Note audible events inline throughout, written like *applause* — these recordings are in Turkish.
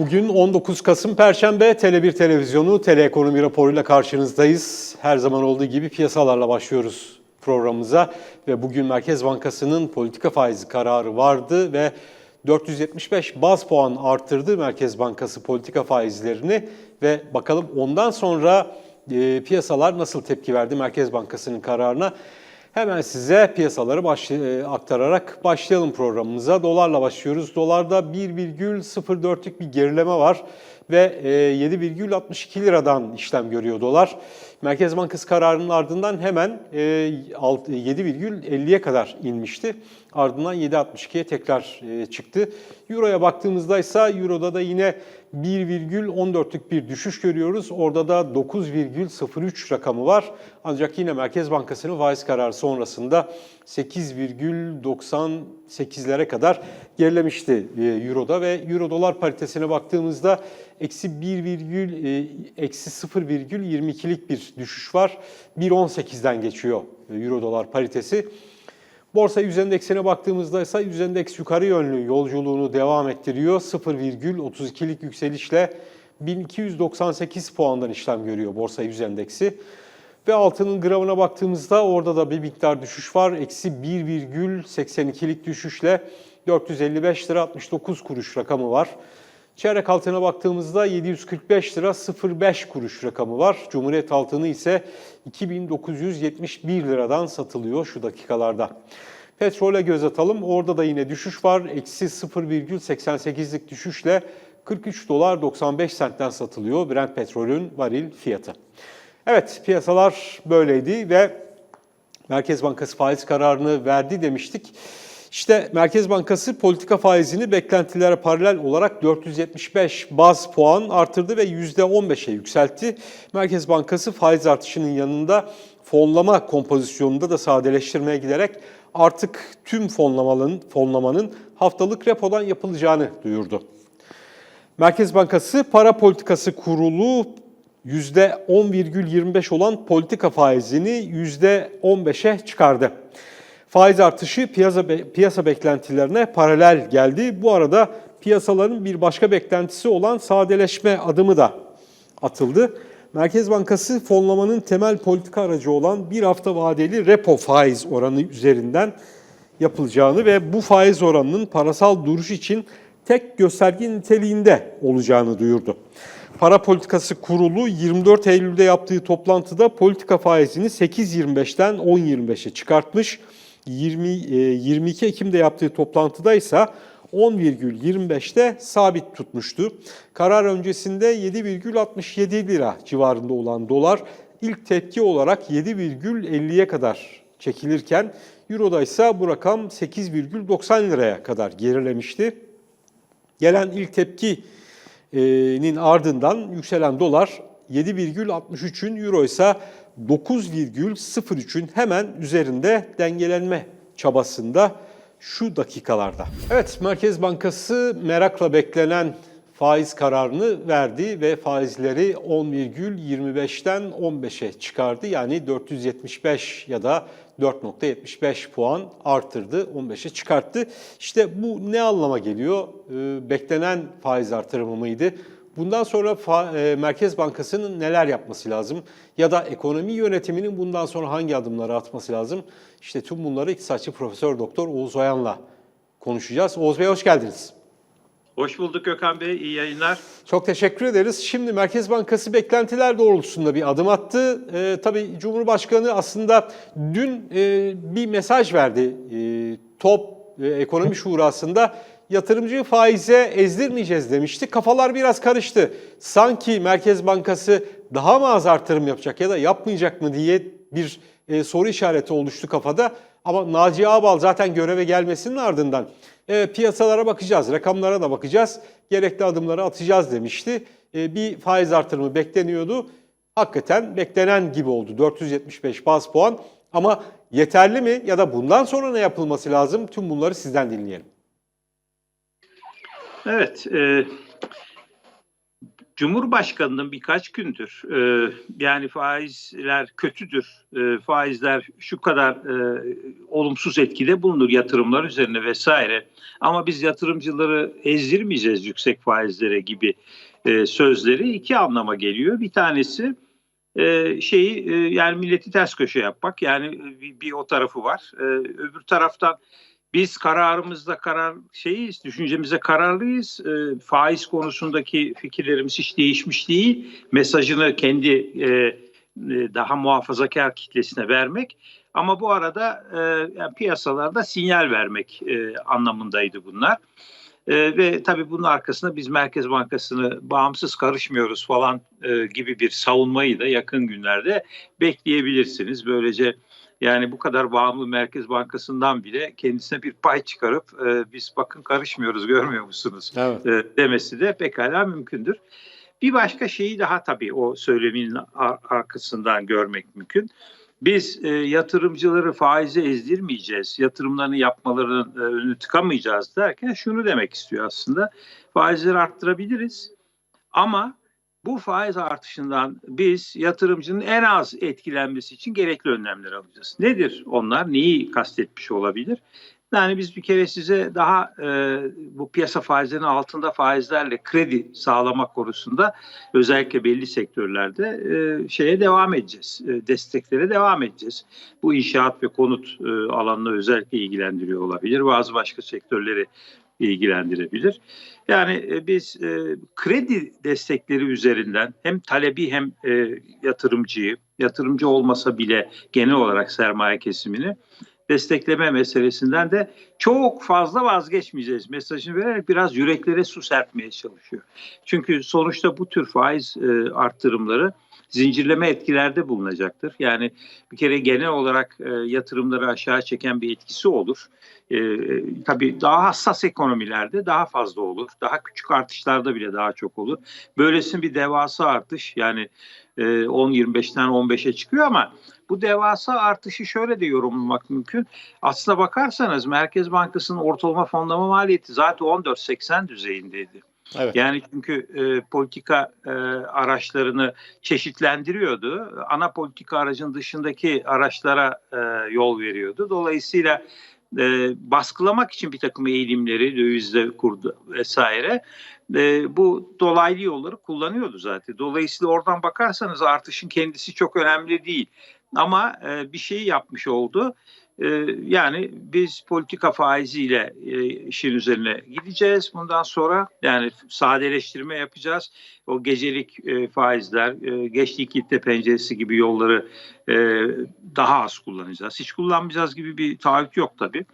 Bugün 19 Kasım Perşembe Tele1 Televizyonu Teleekonomi raporuyla karşınızdayız. Her zaman olduğu gibi piyasalarla başlıyoruz programımıza ve bugün Merkez Bankası'nın politika faizi kararı vardı ve 475 baz puan arttırdı Merkez Bankası politika faizlerini ve bakalım ondan sonra e, piyasalar nasıl tepki verdi Merkez Bankası'nın kararına. Hemen size piyasaları baş, e, aktararak başlayalım programımıza. Dolarla başlıyoruz. Dolarda 1,04'lük bir gerileme var ve e, 7,62 liradan işlem görüyor dolar. Merkez Bankası kararının ardından hemen e, alt- 7,50'ye kadar inmişti. Ardından 7,62'ye tekrar e, çıktı. Euro'ya baktığımızda ise Euro'da da yine 1,14'lük bir düşüş görüyoruz. Orada da 9,03 rakamı var. Ancak yine Merkez Bankası'nın faiz kararı sonrasında 8,98'lere kadar gerilemişti e, Euro'da ve Euro dolar paritesine baktığımızda eksi 1, virgül, e, eksi 0,22'lik bir düşüş var. 1,18'den geçiyor e, Euro dolar paritesi. Borsa yüz endeksine baktığımızda ise yüz endeks yukarı yönlü yolculuğunu devam ettiriyor. 0,32'lik yükselişle 1298 puandan işlem görüyor borsa yüz endeksi. Ve altının gramına baktığımızda orada da bir miktar düşüş var. Eksi 1,82'lik düşüşle 455 lira 69 kuruş rakamı var. Çeyrek altına baktığımızda 745 lira 05 kuruş rakamı var. Cumhuriyet altını ise 2971 liradan satılıyor şu dakikalarda. Petrole göz atalım. Orada da yine düşüş var. Eksi 0,88'lik düşüşle 43 dolar 95 sentten satılıyor Brent petrolün varil fiyatı. Evet piyasalar böyleydi ve Merkez Bankası faiz kararını verdi demiştik. İşte Merkez Bankası politika faizini beklentilere paralel olarak 475 baz puan artırdı ve %15'e yükseltti. Merkez Bankası faiz artışının yanında fonlama kompozisyonunda da sadeleştirmeye giderek artık tüm fonlamanın, fonlamanın haftalık repodan yapılacağını duyurdu. Merkez Bankası Para Politikası Kurulu %10,25 olan politika faizini %15'e çıkardı. Faiz artışı piyasa, be- piyasa beklentilerine paralel geldi. Bu arada piyasaların bir başka beklentisi olan sadeleşme adımı da atıldı. Merkez Bankası fonlamanın temel politika aracı olan bir hafta vadeli repo faiz oranı üzerinden yapılacağını ve bu faiz oranının parasal duruş için tek gösterge niteliğinde olacağını duyurdu. Para Politikası Kurulu 24 Eylül'de yaptığı toplantıda politika faizini 8.25'ten 10.25'e çıkartmış. 20, e, 22 Ekim'de yaptığı toplantıda ise 10,25'te sabit tutmuştu. Karar öncesinde 7,67 lira civarında olan dolar ilk tepki olarak 7,50'ye kadar çekilirken Euro'da ise bu rakam 8,90 liraya kadar gerilemişti. Gelen ilk tepkinin ardından yükselen dolar 7,63'ün euro ise 9,03'ün hemen üzerinde dengelenme çabasında şu dakikalarda. Evet Merkez Bankası merakla beklenen faiz kararını verdi ve faizleri 10,25'ten 15'e çıkardı. Yani 475 ya da 4.75 puan artırdı, 15'e çıkarttı. İşte bu ne anlama geliyor? Ee, beklenen faiz artırımı mıydı? Bundan sonra e, Merkez Bankası'nın neler yapması lazım? Ya da ekonomi yönetiminin bundan sonra hangi adımları atması lazım? İşte tüm bunları iktisatçı Profesör Doktor Oğuz Oyan'la konuşacağız. Oğuz Bey hoş geldiniz. Hoş bulduk Gökhan Bey, iyi yayınlar. Çok teşekkür ederiz. Şimdi Merkez Bankası beklentiler doğrultusunda bir adım attı. Ee, tabii Cumhurbaşkanı aslında dün e, bir mesaj verdi. E, top e, Ekonomi Şurası'nda yatırımcıyı faize ezdirmeyeceğiz demişti. Kafalar biraz karıştı. Sanki Merkez Bankası daha mı az artırım yapacak ya da yapmayacak mı diye bir e, soru işareti oluştu kafada. Ama Naci Ağbal zaten göreve gelmesinin ardından e, piyasalara bakacağız, rakamlara da bakacağız, gerekli adımları atacağız demişti. E, bir faiz artırımı bekleniyordu. Hakikaten beklenen gibi oldu 475 baz puan. Ama yeterli mi ya da bundan sonra ne yapılması lazım? Tüm bunları sizden dinleyelim. Evet, e, Cumhurbaşkanının birkaç gündür e, yani faizler kötüdür, e, faizler şu kadar e, olumsuz etkide bulunur yatırımlar üzerine vesaire. Ama biz yatırımcıları ezdirmeyeceğiz yüksek faizlere gibi e, sözleri iki anlama geliyor. Bir tanesi e, şeyi e, yani milleti ters köşe yapmak yani bir, bir o tarafı var. E, öbür taraftan biz kararımızda karar şeyiz, düşüncemize kararlıyız. E, faiz konusundaki fikirlerimiz hiç değişmiş değil. Mesajını kendi e, e, daha muhafazakar kitlesine vermek. Ama bu arada e, yani piyasalarda sinyal vermek e, anlamındaydı bunlar. E, ve tabii bunun arkasında biz Merkez Bankası'nı bağımsız karışmıyoruz falan e, gibi bir savunmayı da yakın günlerde bekleyebilirsiniz. Böylece yani bu kadar bağımlı Merkez Bankası'ndan bile kendisine bir pay çıkarıp e, biz bakın karışmıyoruz görmüyor musunuz Evet. e, demesi de pekala mümkündür. Bir başka şeyi daha tabii o söylemin ar- arkasından görmek mümkün. Biz e, yatırımcıları faize ezdirmeyeceğiz, yatırımlarını yapmalarının e, önünü tıkamayacağız derken şunu demek istiyor aslında. Faizleri arttırabiliriz ama bu faiz artışından biz yatırımcının en az etkilenmesi için gerekli önlemler alacağız. Nedir onlar? Neyi kastetmiş olabilir? Yani biz bir kere size daha e, bu piyasa faizlerinin altında faizlerle kredi sağlamak konusunda özellikle belli sektörlerde e, şeye devam edeceğiz. E, desteklere devam edeceğiz. Bu inşaat ve konut e, alanını özellikle ilgilendiriyor olabilir. Bazı başka sektörleri ilgilendirebilir. Yani e, biz e, kredi destekleri üzerinden hem talebi hem e, yatırımcıyı, yatırımcı olmasa bile genel olarak sermaye kesimini destekleme meselesinden de çok fazla vazgeçmeyeceğiz mesajını vererek biraz yüreklere su serpmeye çalışıyor. Çünkü sonuçta bu tür faiz e, arttırımları zincirleme etkilerde bulunacaktır. Yani bir kere genel olarak e, yatırımları aşağı çeken bir etkisi olur. E, tabii daha hassas ekonomilerde daha fazla olur. Daha küçük artışlarda bile daha çok olur. Böylesine bir devasa artış yani e, 10-25'ten 15'e çıkıyor ama bu devasa artışı şöyle de yorumlamak mümkün. Aslına bakarsanız Merkez Bankası'nın ortalama fonlama maliyeti zaten 14.80 düzeyindeydi. Evet. Yani çünkü e, politika e, araçlarını çeşitlendiriyordu. Ana politika aracın dışındaki araçlara e, yol veriyordu. Dolayısıyla e, baskılamak için bir takım eğilimleri dövizde kurdu vesaire e, bu dolaylı yolları kullanıyordu zaten. Dolayısıyla oradan bakarsanız artışın kendisi çok önemli değil. Ama e, bir şey yapmış oldu. E, yani biz politika faiziyle e, işin üzerine gideceğiz bundan sonra. Yani sadeleştirme yapacağız. O gecelik e, faizler, e, geç likitte penceresi gibi yolları e, daha az kullanacağız. Hiç kullanmayacağız gibi bir taahhüt yok tabii.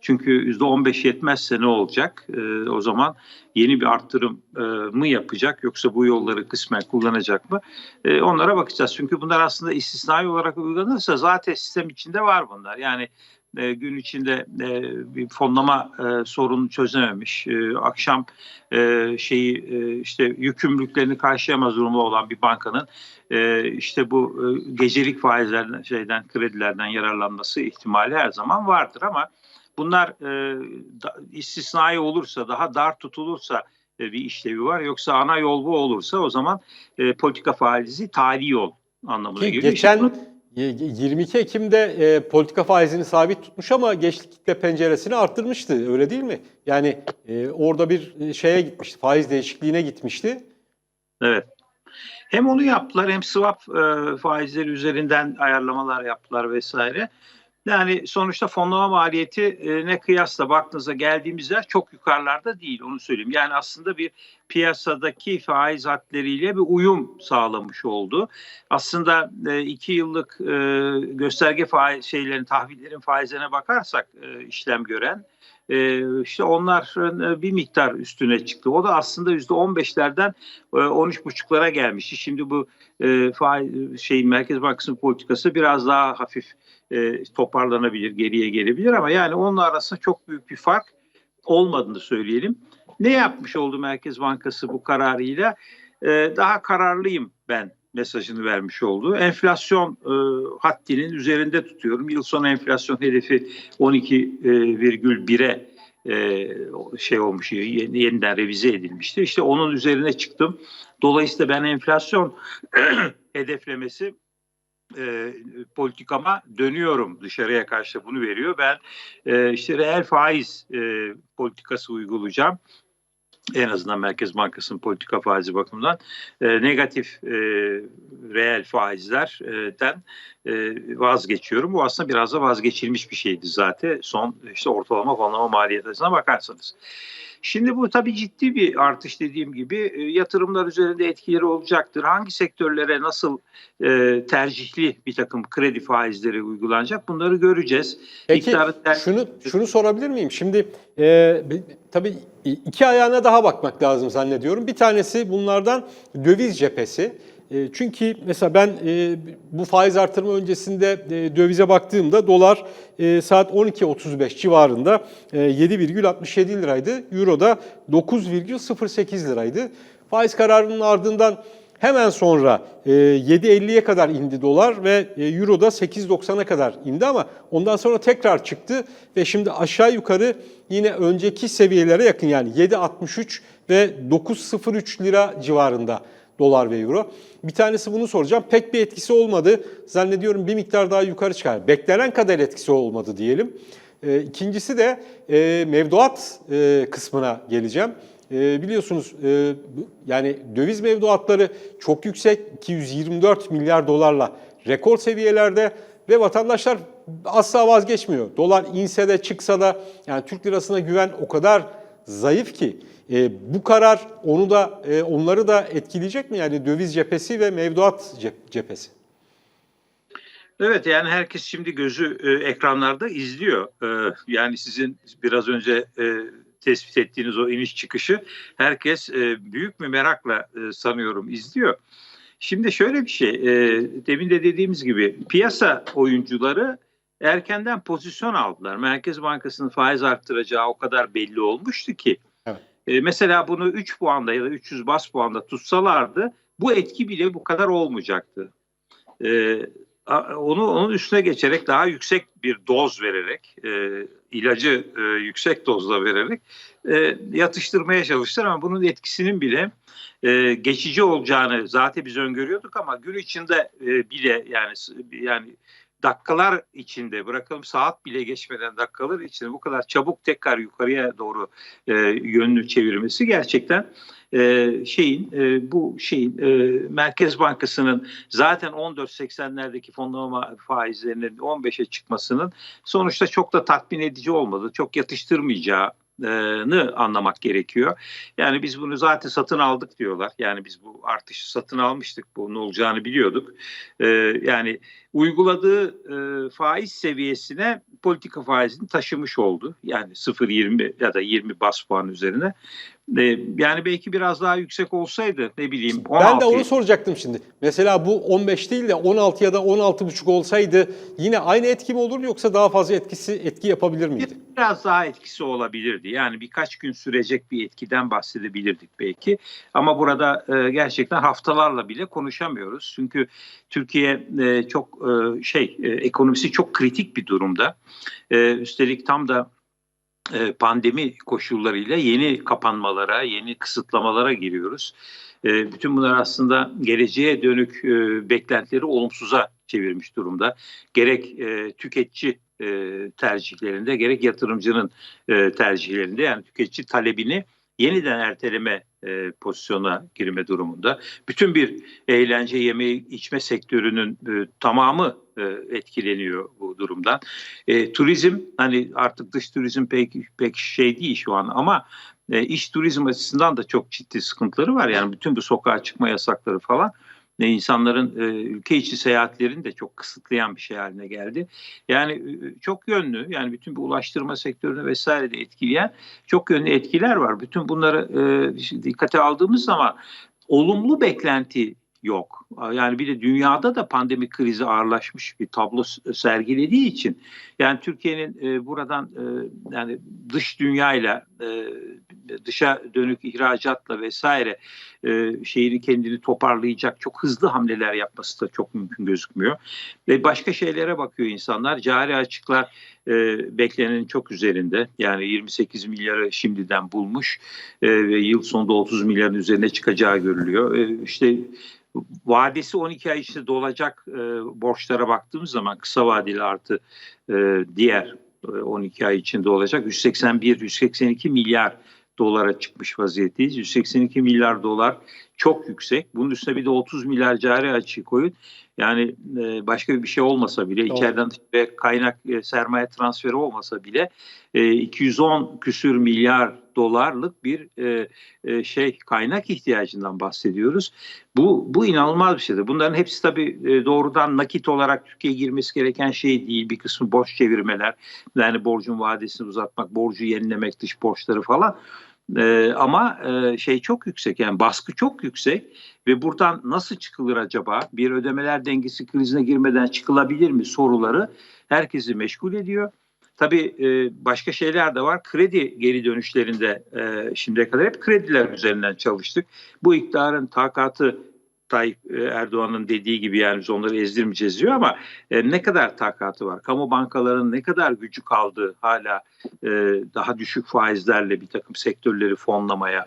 Çünkü %15 yetmezse ne olacak? E, o zaman yeni bir arttırım e, mı yapacak yoksa bu yolları kısmen kullanacak mı? E, onlara bakacağız. Çünkü bunlar aslında istisnai olarak uygulanırsa zaten sistem içinde var bunlar. Yani e, gün içinde e, bir fonlama e, sorunu çözememiş, e, akşam e, şeyi e, işte yükümlülüklerini karşılayamaz durumda olan bir bankanın e, işte bu e, gecelik faizlerden şeyden kredilerden yararlanması ihtimali her zaman vardır ama bunlar e, da, istisnai olursa daha dar tutulursa e, bir işlevi var yoksa ana yol bu olursa o zaman e, politika faizi tali yol anlamına Ki geliyor. geçen İşte 22 Ekim'de e, politika faizini sabit tutmuş ama geçlik kitle penceresini arttırmıştı. Öyle değil mi? Yani e, orada bir e, şeye gitmişti. Faiz değişikliğine gitmişti. Evet. Hem onu yaptılar hem swap e, faizleri üzerinden ayarlamalar yaptılar vesaire. Yani sonuçta fonlama maliyeti e, ne kıyasla baktığınızda geldiğimiz yer çok yukarılarda değil onu söyleyeyim. Yani aslında bir piyasadaki faiz hatleriyle bir uyum sağlamış oldu. Aslında e, iki yıllık e, gösterge faiz şeylerin tahvillerin faizlerine bakarsak işlem gören e, işte onların e, bir miktar üstüne çıktı. O da aslında yüzde 15'lerden e, 13,5'lara gelmişti. Şimdi bu e, faiz, şey Merkez Bankası'nın politikası biraz daha hafif e, toparlanabilir, geriye gelebilir ama yani onun arasında çok büyük bir fark olmadığını söyleyelim. Ne yapmış oldu Merkez Bankası bu kararıyla? E, daha kararlıyım ben mesajını vermiş oldu. Enflasyon e, haddinin üzerinde tutuyorum. Yıl sonu enflasyon hedefi 12,1'e e, şey olmuş, yeni- yeniden revize edilmişti. İşte onun üzerine çıktım. Dolayısıyla ben enflasyon *clears throat* hedeflemesi e, politikama dönüyorum dışarıya karşı bunu veriyor. Ben e, işte reel faiz e, politikası uygulayacağım. En azından Merkez Bankası'nın politika faizi bakımından e, negatif e, reel faizlerden e, vazgeçiyorum. Bu aslında biraz da vazgeçilmiş bir şeydi zaten. Son işte ortalama fonlama maliyetine bakarsanız. Şimdi bu tabii ciddi bir artış dediğim gibi e, yatırımlar üzerinde etkileri olacaktır. Hangi sektörlere nasıl e, tercihli bir takım kredi faizleri uygulanacak bunları göreceğiz. Peki İktidarın ter- şunu şunu sorabilir miyim? Şimdi e, bi- tabii iki ayağına daha bakmak lazım zannediyorum. Bir tanesi bunlardan döviz cephesi. E, çünkü mesela ben e, bu faiz artırma öncesinde e, dövize baktığımda dolar saat 12.35 civarında e, 7,67 liraydı. Euro da 9,08 liraydı. Faiz kararının ardından Hemen sonra e, 7.50'ye kadar indi dolar ve euro da 8.90'a kadar indi ama ondan sonra tekrar çıktı ve şimdi aşağı yukarı yine önceki seviyelere yakın yani 7.63 ve 9.03 lira civarında dolar ve euro. Bir tanesi bunu soracağım. Pek bir etkisi olmadı. Zannediyorum bir miktar daha yukarı çıkar. Beklenen kadar etkisi olmadı diyelim. E, İkincisi de e, mevduat e, kısmına geleceğim. E, biliyorsunuz e, yani döviz mevduatları çok yüksek 224 milyar dolarla rekor seviyelerde ve vatandaşlar asla vazgeçmiyor. Dolar inse de çıksa da yani Türk lirasına güven o kadar zayıf ki e, bu karar onu da e, onları da etkileyecek mi? Yani döviz cephesi ve mevduat cep- cephesi. Evet yani herkes şimdi gözü e, ekranlarda izliyor. E, yani sizin biraz önce e, tespit ettiğiniz o iniş çıkışı herkes e, büyük bir merakla e, sanıyorum izliyor. Şimdi şöyle bir şey, e, demin de dediğimiz gibi piyasa oyuncuları erkenden pozisyon aldılar. Merkez Bankası'nın faiz arttıracağı o kadar belli olmuştu ki. Evet. E, mesela bunu 3 puanda ya da 300 bas puanda tutsalardı bu etki bile bu kadar olmayacaktı. E, onu onun üstüne geçerek daha yüksek bir doz vererek e, ilacı e, yüksek dozda vererek e, yatıştırmaya çalıştılar ama bunun etkisinin bile e, geçici olacağını zaten biz öngörüyorduk ama gün içinde e, bile yani yani dakikalar içinde bırakalım saat bile geçmeden dakikalar içinde bu kadar çabuk tekrar yukarıya doğru e, yönünü çevirmesi gerçekten e, şeyin e, bu şeyin e, Merkez Bankası'nın zaten 14.80'lerdeki fonlama faizlerinin 15'e çıkmasının sonuçta çok da tatmin edici olmadı. Çok yatıştırmayacağını anlamak gerekiyor. Yani biz bunu zaten satın aldık diyorlar. Yani biz bu artışı satın almıştık. Bunun olacağını biliyorduk. E, yani uyguladığı e, faiz seviyesine politika faizini taşımış oldu. Yani 0.20 ya da 20 bas puan üzerine. Yani belki biraz daha yüksek olsaydı ne bileyim 16 Ben de onu soracaktım şimdi. Mesela bu 15 değil de 16 ya da 16,5 olsaydı yine aynı etki mi olur yoksa daha fazla etkisi etki yapabilir miydi? biraz daha etkisi olabilirdi. Yani birkaç gün sürecek bir etkiden bahsedebilirdik belki. Ama burada e, gerçekten haftalarla bile konuşamıyoruz. Çünkü Türkiye e, çok e, şey ekonomisi çok kritik bir durumda. Üstelik tam da pandemi koşullarıyla yeni kapanmalara, yeni kısıtlamalara giriyoruz. E, bütün bunlar aslında geleceğe dönük e, beklentileri olumsuza çevirmiş durumda. Gerek e, tüketici e, tercihlerinde gerek yatırımcının e, tercihlerinde yani tüketici talebini yeniden erteleme e, pozisyona girme durumunda. Bütün bir eğlence, yeme, içme sektörünün e, tamamı e, etkileniyor bu durumdan. E, turizm hani artık dış turizm pek pek şey değil şu an ama e, iç turizm açısından da çok ciddi sıkıntıları var. Yani bütün bu sokağa çıkma yasakları falan e, insanların e, ülke içi seyahatlerini de çok kısıtlayan bir şey haline geldi. Yani e, çok yönlü yani bütün bu ulaştırma sektörünü vesaire de etkileyen çok yönlü etkiler var. Bütün bunları e, dikkate aldığımız zaman olumlu beklenti yok. Yani bir de dünyada da pandemi krizi ağırlaşmış bir tablo sergilediği için yani Türkiye'nin e, buradan e, yani dış dünyayla e, dışa dönük ihracatla vesaire e, şeyini kendini toparlayacak çok hızlı hamleler yapması da çok mümkün gözükmüyor. Ve başka şeylere bakıyor insanlar. Cari açıklar e, beklenenin çok üzerinde. Yani 28 milyarı şimdiden bulmuş e, ve yıl sonunda 30 milyarın üzerine çıkacağı görülüyor. E, işte vadesi 12 ay içinde dolacak e, borçlara baktığımız zaman kısa vadeli artı e, diğer e, 12 ay içinde olacak 181-182 milyar dolara çıkmış vaziyetteyiz. 182 milyar dolar çok yüksek. Bunun üstüne bir de 30 milyar cari açığı koyun. Yani e, başka bir şey olmasa bile Doğru. içeriden ve kaynak e, sermaye transferi olmasa bile e, 210 küsür milyar dolarlık bir e, e, şey kaynak ihtiyacından bahsediyoruz. Bu bu inanılmaz bir şeydir. Bunların hepsi tabii e, doğrudan nakit olarak Türkiye'ye girmesi gereken şey değil. Bir kısmı borç çevirmeler, yani borcun vadesini uzatmak, borcu yenilemek, dış borçları falan. E, ama e, şey çok yüksek yani baskı çok yüksek ve buradan nasıl çıkılır acaba? Bir ödemeler dengesi krizine girmeden çıkılabilir mi soruları herkesi meşgul ediyor. Tabii e, başka şeyler de var. Kredi geri dönüşlerinde e, şimdiye kadar hep krediler üzerinden çalıştık. Bu iktidarın takatı Tayyip e, Erdoğan'ın dediği gibi yani biz onları ezdirmeyeceğiz diyor ama e, ne kadar takatı var? Kamu bankalarının ne kadar gücü kaldı hala e, daha düşük faizlerle bir takım sektörleri fonlamaya?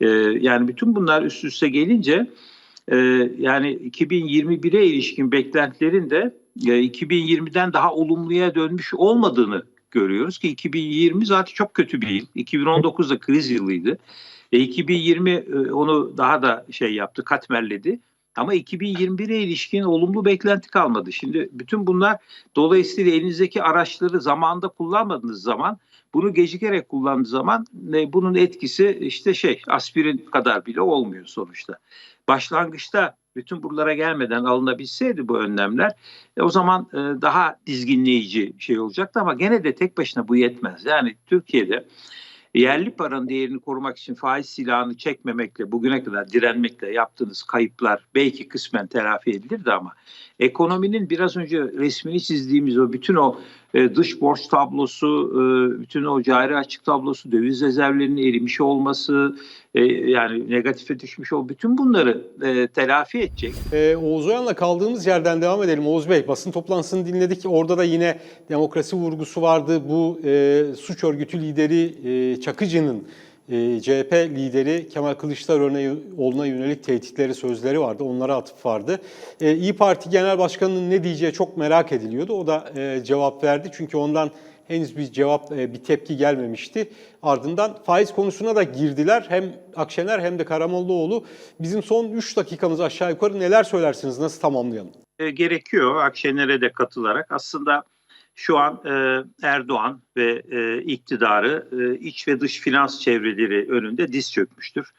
E, yani bütün bunlar üst üste gelince e, yani 2021'e ilişkin beklentilerin de e, 2020'den daha olumluya dönmüş olmadığını görüyoruz ki 2020 zaten çok kötü bir yıl. 2019 da kriz yılıydı. E, 2020 e, onu daha da şey yaptı, katmerledi. Ama 2021'e ilişkin olumlu beklenti kalmadı. Şimdi bütün bunlar dolayısıyla elinizdeki araçları zamanda kullanmadığınız zaman bunu gecikerek kullandığı zaman e, bunun etkisi işte şey aspirin kadar bile olmuyor sonuçta. Başlangıçta bütün buralara gelmeden alınabilseydi bu önlemler e, o zaman e, daha dizginleyici şey olacaktı ama gene de tek başına bu yetmez. Yani Türkiye'de yerli paranın değerini korumak için faiz silahını çekmemekle bugüne kadar direnmekle yaptığınız kayıplar belki kısmen telafi edilirdi ama ekonominin biraz önce resmini çizdiğimiz o bütün o e, dış borç tablosu, e, bütün o cari açık tablosu, döviz rezervlerinin erimiş olması, e, yani negatife düşmüş ol, bütün bunları e, telafi edecek. Ee, Oğuz Oyan'la kaldığımız yerden devam edelim. Oğuz Bey basın toplantısını dinledik. Orada da yine demokrasi vurgusu vardı. Bu e, suç örgütü lideri e, Çakıcı'nın e, CHP lideri Kemal Kılıçdaroğlu'na yönelik tehditleri, sözleri vardı. Onlara atıf vardı. E, İyi Parti Genel Başkanı'nın ne diyeceği çok merak ediliyordu. O da e, cevap verdi. Çünkü ondan henüz bir cevap, e, bir tepki gelmemişti. Ardından faiz konusuna da girdiler. Hem Akşener hem de Karamollaoğlu. Bizim son 3 dakikamız aşağı yukarı neler söylersiniz? Nasıl tamamlayalım? E, gerekiyor Akşener'e de katılarak. Aslında şu an e, Erdoğan ve e, iktidarı e, iç ve dış finans çevreleri önünde diz çökmüştür.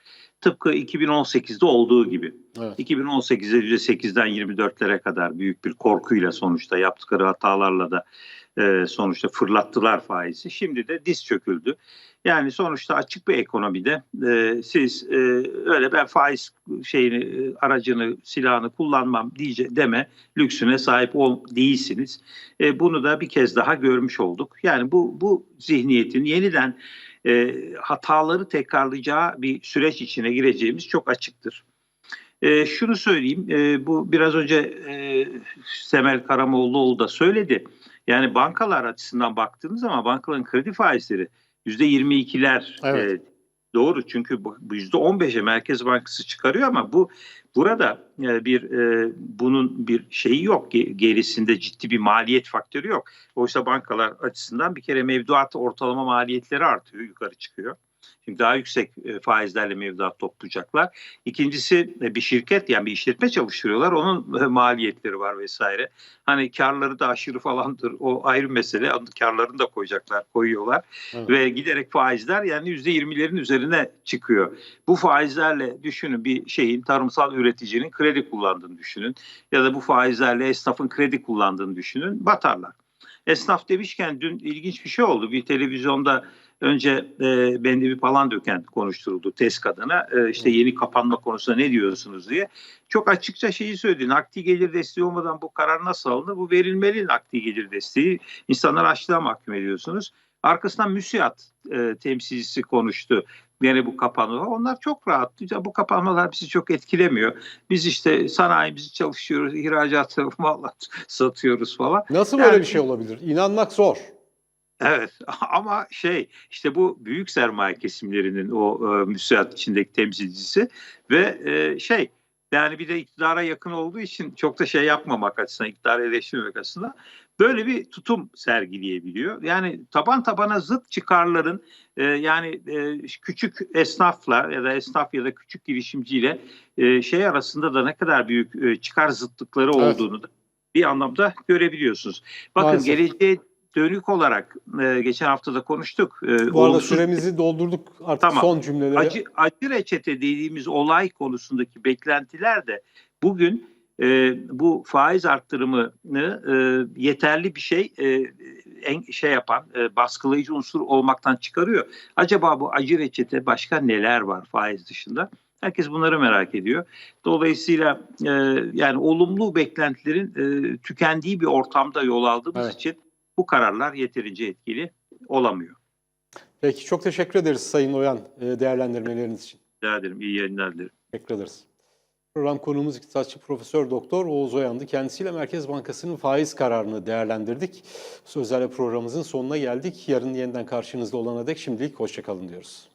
Tıpkı 2018'de olduğu gibi. Evet. 2018'de %8'den 24'lere kadar büyük bir korkuyla sonuçta yaptıkları hatalarla da e, sonuçta fırlattılar faizi. Şimdi de diz çöküldü. Yani sonuçta açık bir ekonomide e, siz e, öyle ben faiz şeyini e, aracını silahını kullanmam diye deme lüksüne sahip ol değilsiniz. E, bunu da bir kez daha görmüş olduk. Yani bu bu zihniyetin yeniden e, hataları tekrarlayacağı bir süreç içine gireceğimiz çok açıktır. E, şunu söyleyeyim, e, bu biraz önce e, Semel Karamollaoğlu da söyledi. Yani bankalar açısından baktığınız zaman bankaların kredi faizleri yüzde 22'ler Evet. e, doğru çünkü bu bu yüzde 15'e Merkez Bankası çıkarıyor ama bu burada e, bir e, bunun bir şeyi yok Ge- gerisinde ciddi bir maliyet faktörü yok. Oysa bankalar açısından bir kere mevduat ortalama maliyetleri artıyor yukarı çıkıyor. Şimdi daha yüksek e, faizlerle mevduat toplayacaklar. İkincisi e, bir şirket yani bir işletme çalıştırıyorlar. Onun e, maliyetleri var vesaire. Hani karları da aşırı falandır. O ayrı mesele. Karlarını da koyacaklar, koyuyorlar. Evet. Ve giderek faizler yani yüzde yirmilerin üzerine çıkıyor. Bu faizlerle düşünün bir şeyin tarımsal üreticinin kredi kullandığını düşünün. Ya da bu faizlerle esnafın kredi kullandığını düşünün. Batarlar. Esnaf demişken dün ilginç bir şey oldu. Bir televizyonda önce e, Bendevi Palandöken konuşturuldu test adına. E, işte yeni kapanma konusunda ne diyorsunuz diye. Çok açıkça şeyi söyledi. Nakdi gelir desteği olmadan bu karar nasıl alınır? Bu verilmeli nakdi gelir desteği. İnsanlar açlığa mahkum ediyorsunuz. Arkasından müsiat e, temsilcisi konuştu. Yine bu kapanma. Onlar çok rahat. Bu kapanmalar bizi çok etkilemiyor. Biz işte sanayimizi çalışıyoruz, ihracatı *laughs* mal satıyoruz falan. Nasıl böyle Yani- bir şey olabilir? İnanmak zor. Evet *laughs* ama şey işte bu büyük sermaye kesimlerinin o e, müsiat içindeki temsilcisi ve e, şey yani bir de iktidara yakın olduğu için çok da şey yapmamak açısından, iktidarı eleştirmemek açısından böyle bir tutum sergileyebiliyor. Yani taban tabana zıt çıkarların e, yani e, küçük esnafla ya da esnaf ya da küçük girişimciyle e, şey arasında da ne kadar büyük e, çıkar zıtlıkları Evet. olduğunu da bir anlamda görebiliyorsunuz. Bakın Maalesef. geleceğe dönük olarak e, geçen hafta da konuştuk. E, Bu arada olumsuz süremizi doldurduk. Artık Tamam. son cümleleri. acı, acı reçete dediğimiz olay konusundaki beklentiler de bugün e, bu faiz arttırımını e, yeterli bir şey e, en şey yapan e, baskılayıcı unsur olmaktan çıkarıyor. Acaba bu acı reçete başka neler var faiz dışında? Herkes bunları merak ediyor. Dolayısıyla e, yani olumlu beklentilerin e, tükendiği bir ortamda yol aldığımız Evet. için bu kararlar yeterince etkili olamıyor. Peki çok teşekkür ederiz Sayın Oyan e, değerlendirmeleriniz için. Rica ederim. İyi yayınlar dilerim. Teşekkür ederiz. Program konuğumuz iktisatçı Profesör Doktor Oğuz Oyan'dı. Kendisiyle Merkez Bankası'nın faiz kararını değerlendirdik. Sözlerle programımızın sonuna geldik. Yarın yeniden karşınızda olana dek şimdilik hoşçakalın diyoruz.